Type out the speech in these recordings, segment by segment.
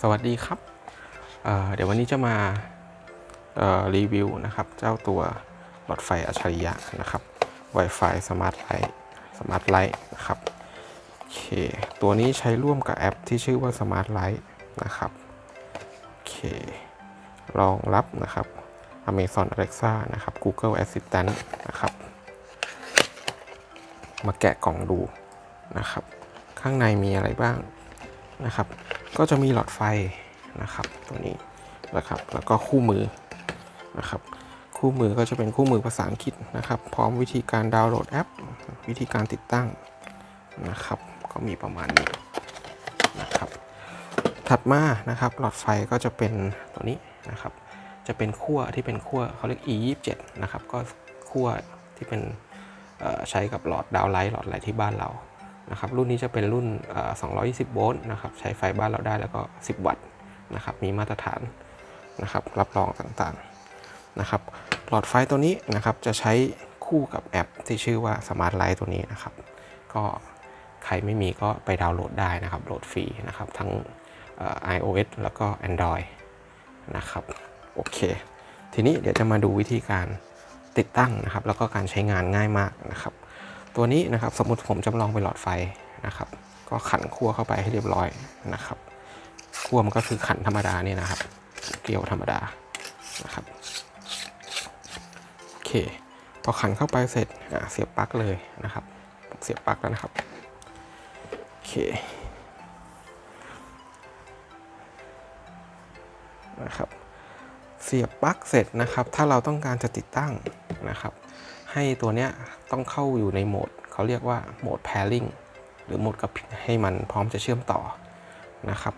สวัสดีครับเเดี๋ยววันนี้จะมารีวิวนะครับ เจ้าตัวหลอดไฟอัจฉริยะนะครับ Wi-Fi Smart Light Smart Light นะครับโอเคตัวนี้ใช้ร่วมกับแอปที่ชื่อว่า Smart Light นะครับโอเครองรับนะครับ Amazon Alexa นะครับ Google Assistant นะครับ มาแกะกล่องดูนะครับ ข้างในมีอะไรบ้างนะครับ ก็จะมีหลอดไฟนะครับตัวนี้นะครับ แล้วก็คู่มือนะครับ คู่มือก็จะเป็นคู่มือภาษาอังกฤษนะครับ พร้อมวิธีการดาวน์โหลดแอป วิธีการติดตั้งนะครับ ก็มีประมาณนี้นะครับ ถัดมานะครับ หลอดไฟก็จะเป็นตัวนี้นะครับ จะเป็นขั้วที่เป็นขั้วเขาเรียก e 2 7 นะครับ ก็ขั้วที่เป็นใช้กับหลอดดาวไลท์หลอดไลท์ที่บ้านเรา นะครับรุ่นนี้จะเป็นรุ่น 220 โวลต์นะครับใช้ไฟบ้านเราได้แล้วก็ 10 วัตต์นะครับมีมาตรฐานนะครับรับรองต่างๆนะครับหลอดไฟตัวนี้นะครับจะใช้คู่กับแอปที่ชื่อว่า Smart Light ตัวนี้นะครับ ก็ใครไม่มีก็ไปดาวน์โหลดได้นะครับโหลดฟรีนะครับทั้ง iOS แล้วก็ Android นะครับโอเค ทีนี้เดี๋ยวจะมาดูวิธีการติดตั้งนะครับ แล้วก็การใช้งานง่ายมากนะครับ ตัวนี้นะครับสมมติผมจำลองเป็นหลอดไฟนะครับ ก็ขันขั้วเข้าไปให้เรียบร้อยนะครับขั้วมันก็คือขันธรรมดาเนี่ยนะครับ เกลียวธรรมดานะครับโอเคพอขันเข้าไปเสร็จเสียบปลั๊กเลยนะครับ เสียบปลั๊กแล้วนะครับโอเคนะครับเสียบปลั๊กเสร็จนะครับ ถ้าเราต้องการจะติดตั้งนะครับ ให้ตัวเนี้ยต้องเข้าอยู่ในโหมดเขาเรียกว่าโหมด pairing หรือโหมดกับให้มันพร้อมจะเชื่อมต่อนะครับ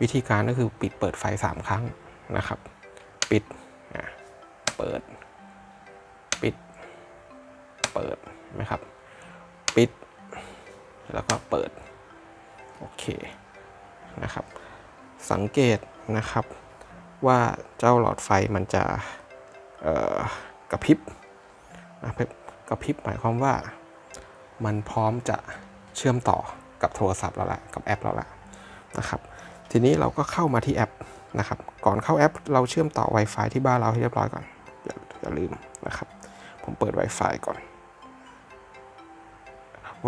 วิธีการก็คือปิดเปิดไฟ 3 ครั้งนะครับ ปิดอะเปิด ปิด เปิดนะครับ ปิด แล้วก็เปิด โอเคนะครับ สังเกตนะครับว่าเจ้าหลอดไฟมันจะกระพริบ กระพริบหมายความว่ามันพร้อมจะเชื่อมต่อกับโทรศัพท์เราละกับแอปเราละนะครับ ทีนี้เราก็เข้ามาที่แอปนะครับ ก่อนเข้าแอป เราเชื่อมต่อ Wi-Fi ที่บ้านเราให้เรียบร้อยก่อนอย่าอย่าลืมนะครับ ผมเปิด Wi-Fi ก่อน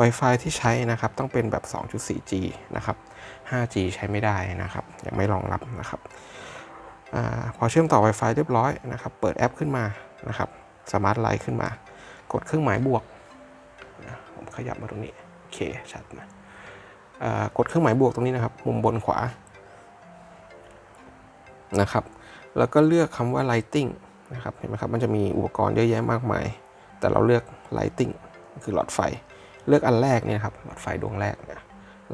Wi-Fi ที่ใช้นะครับต้องเป็นแบบ 2.4G นะครับ 5G ใช้ไม่ได้นะครับ ยังไม่รองรับนะครับอพอเชื่อมต่อ Wi-Fi เรียบร้อยนะครับ เปิดแอปขึ้นมานะครับ Smart Light ขึ้นมา กดเครื่องหมายบวกนะผมขยับมาตรงนี้โอเคชัดนะกดเครื่องหมายบวกตรงนี้นะครับ มุมบนขวานะครับ แล้วก็เลือกคำว่า lighting นะครับเห็นไหมครับมันจะมีอุปกรณ์เยอะแยะมากมาย แต่เราเลือก lighting คือหลอดไฟ เลือกอันแรกเนี่ยครับหลอดไฟดวงแรกเนี่ย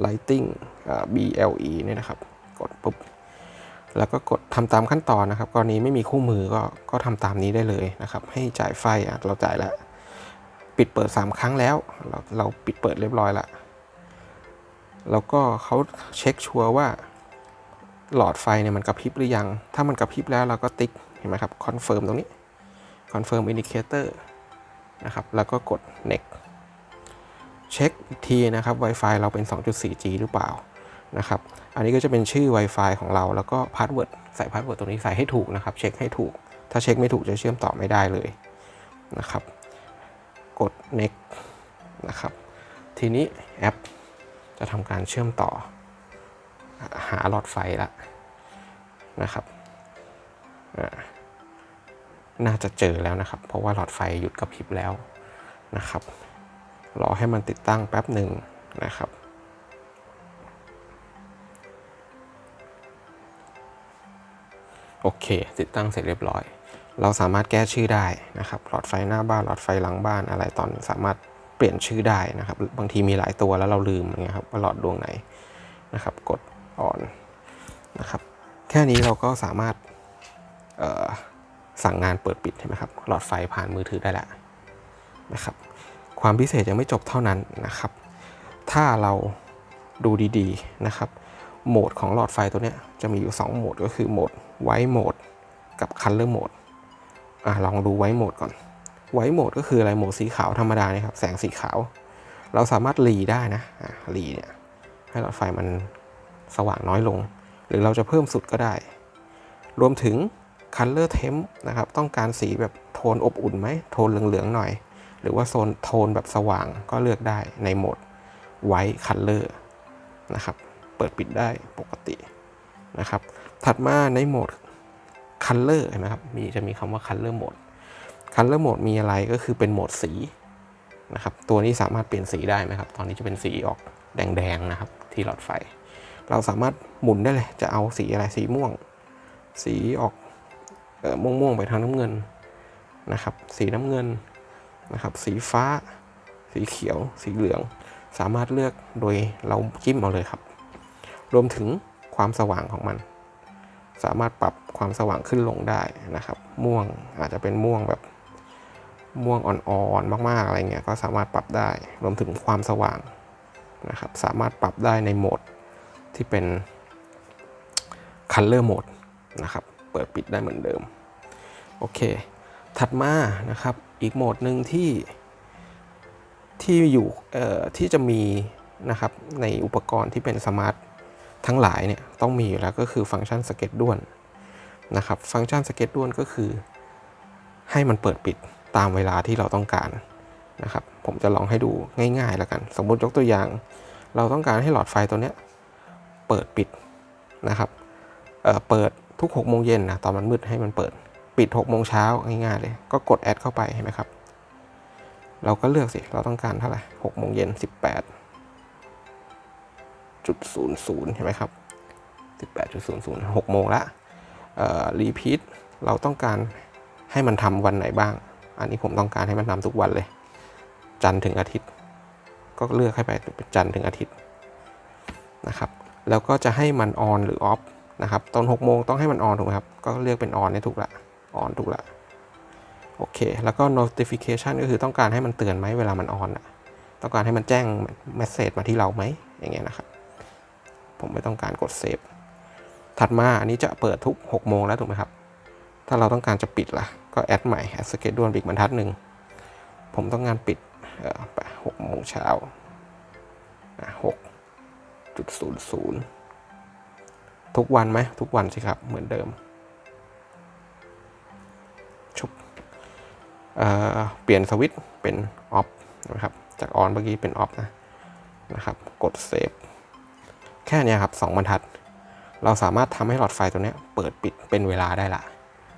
lighting BLE เนี่ยนะครับ กดปุ๊บแล้วก็กดทำตามขั้นตอนนะครับ กรณีไม่มีคู่มือก็ก็ทำตามนี้ได้เลยนะครับ ให้จ่ายไฟเราจ่ายแล้ว ปิดเปิด 3 ครั้งแล้ว เราเราปิดเปิดเรียบร้อยล้วแล้วก็เขาเช็คชัวร์ว่าหลอดไฟเนี่ยมันกระพริบหรือยัง ถ้ามันกระพริบแล้วเราก็ติ๊กเห็นไหมครับคอนเฟิร์มตรงนี้คอนเฟิร์มอินดิเคเตอร์นะครับ แล้วก็กด next เช็คอีกทีนะครับ Wi-Fi เราเป็น 2.4G หรือเปล่านะครับ อันนี้ก็จะเป็นชื่อ Wi-Fi ของเราแล้วก็พาสเวิร์ดใส่พาสเวิร์ดตรงนี้ใส่ให้ถูกนะครับ เช็คให้ถูก ถ้าเช็คไม่ถูกจะเชื่อมต่อไม่ได้เลยนะครับ กด next นะครับ ทีนี้แอปจะทำการเชื่อมต่อ หาหลอดไฟละนะครับ น่าจะเจอแล้วนะครับ เพราะว่าหลอดไฟหยุดกระพริบแล้วนะครับ รอให้มันติดตั้งแป๊บหนึ่งนะครับโอเค ติดตั้งเสร็จเรียบร้อย เราสามารถแก้ชื่อได้นะครับหลอดไฟหน้าบ้านหลอดไฟหลังบ้านอะไรตอนสามารถเปลี่ยนชื่อได้นะครับ บางทีมีหลายตัวแล้วเราลืมอย่างเงี้ยครับว่าหลอดดวงไหนนะครับ กด on นนะครับ แค่นี้เราก็สามารถสั่งงานเปิดปิดใช่ไหมครับหลอดไฟผ่านมือถือได้แล้วนะครับ ความพิเศษยังไม่จบเท่านั้นนะครับ ถ้าเราดูดีๆนะครับ โหมดของหลอดไฟตัวนี้จะมีอยู่ 2 โหมดก็คือโหมดไวท์โหมดกับ Color โหมด อะลองดูไวโหมดก่อน ไวโหมดก็คืออะไรโหมดสีขาวธรรมดาเนี่ยครับแสงสีขาว เราสามารถหลีได้นะอะหลีเนี่ยให้หลอดไฟมันสว่างน้อยลง หรือเราจะเพิ่มสุดก็ได้ รวมถึง Color Temp นะครับ ต้องการสีแบบโทนอบอุ่นไหมโทนเหลืองๆหน่อย หรือว่าโซนโทนแบบสว่างก็เลือกได้ในโหมด White Color นะครับ เปิดปิดได้ปกตินะครับ ถัดมาในโหมด Color นะครับมีจะมีคำว่า Color Mode Color Mode มีอะไรก็คือเป็นโหมดสีนะครับตัวนี้สามารถเปลี่ยนสีได้ไหมครับ ตอนนี้จะเป็นสีออกแดงๆนะครับ ที่หลอดไฟ เราสามารถหมุนได้เลย จะเอาสีอะไรสีม่วง สีออกออม่วงๆไปทางน้ำเงินนะครับ สีน้ำเงินนะครับ สีฟ้า สีเขียว สีเหลือง สามารถเลือกโดยเราจิ้มเอาเลยครับ รวมถึงความสว่างของมัน สามารถปรับความสว่างขึ้นลงได้นะครับ ม่วงอาจจะเป็นม่วงแบบม่วงอ่อนๆมากๆอะไรเงี้ยก็สามารถปรับได้ รวมถึงความสว่างนะครับ สามารถปรับได้ในโหมดที่เป็น Color Mode นะครับ เปิดปิดได้เหมือนเดิม โอเค ถัดมานะครับ อีกโหมดหนึ่งที่ที่อยู่เอ่อที่จะมีนะครับในอุปกรณ์ที่เป็นสมาร์ท ทั้งหลายเนี่ยต้องมีอยู่แล้วก็คือฟังก์ชันสเก็ตด้วนนะครับ ฟังก์ชันสเก็ตด้วนก็คือ ให้มันเปิดปิดตามเวลาที่เราต้องการนะครับ ผมจะลองให้ดูง่ายๆแล้วกัน สมมติยกตัวอย่าง เราต้องการให้หลอดไฟตัวเนี้ยเปิดปิดนะครับเอ่อเปิดทุก6โมงเย็นนะตอนมันมืดให้มันเปิดปิด6โมงเช้าง่ายๆเลย ก็กดแอดเข้าไปเห็นไหมครับ เราก็เลือกสิ เราต้องการเท่าไหร่6โมงเย็น18 จุดศูนย์ศูนย์เห็นไหมครับ 18จุดศูนย์ศูนย์6โมงละรีพีทเราต้องการให้มันทำวันไหนบ้าง อันนี้ผมต้องการให้มันทำทุกวันเลย จันทร์ถึงอาทิตย์ ก็เลือกให้ไปเป็นจันทร์ถึงอาทิตย์นะครับ แล้วก็จะให้มันออนหรือออฟนะครับตอน6โมงต้องให้มันออนถูกไหมครับ ก็เลือกเป็นออนให้ถูกละออนถูกละโอเค แล้วก็ notification ก็คือต้องการให้มันเตือนไหมเวลามันออนอะต้องการให้มันแจ้ง message มาที่เราไหมอย่างเงี้ยนะครับ ผมไม่ต้องการกดเซฟถัดมาอันนี้จะเปิดทุก 6 โมงแล้วถูกไหมครับ ถ้าเราต้องการจะปิดล่ะ ก็แอดใหม่ add schedule อีกบรรทัดหนึ่ง ผมต้องการปิดเอ่อไป6โมงเช้าหกจุดศูนย์ศูนย์ทุกวันไหมทุกวันสิครับ เหมือนเดิมชุบเเปลี่ยนสวิตเป็นออฟนะครับ จากออนเมื่อกี้เป็นออฟนะนะครับ กดเซฟ แค่เนี้ยครับสองบรรทัด เราสามารถทำให้หลอดไฟตัวเนี้ยเปิดปิดเป็นเวลาได้ละ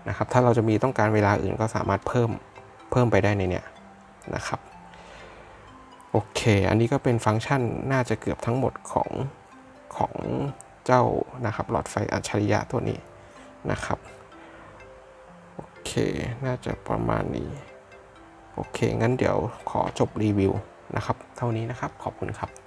นะครับ ถ้าเราจะมีต้องการเวลาอื่นก็สามารถเพิ่มเพิ่มไปได้ในเนี้ยนะครับโอเค อันนี้ก็เป็นฟังก์ชันน่าจะเกือบทั้งหมดของของเจ้านะครับหลอดไฟอัจฉริยะตัวนี้นะครับโอเค น่าจะประมาณนี้ โอเค งั้นเดี๋ยวขอจบรีวิวนะครับ เท่านี้นะครับ ขอบคุณครับ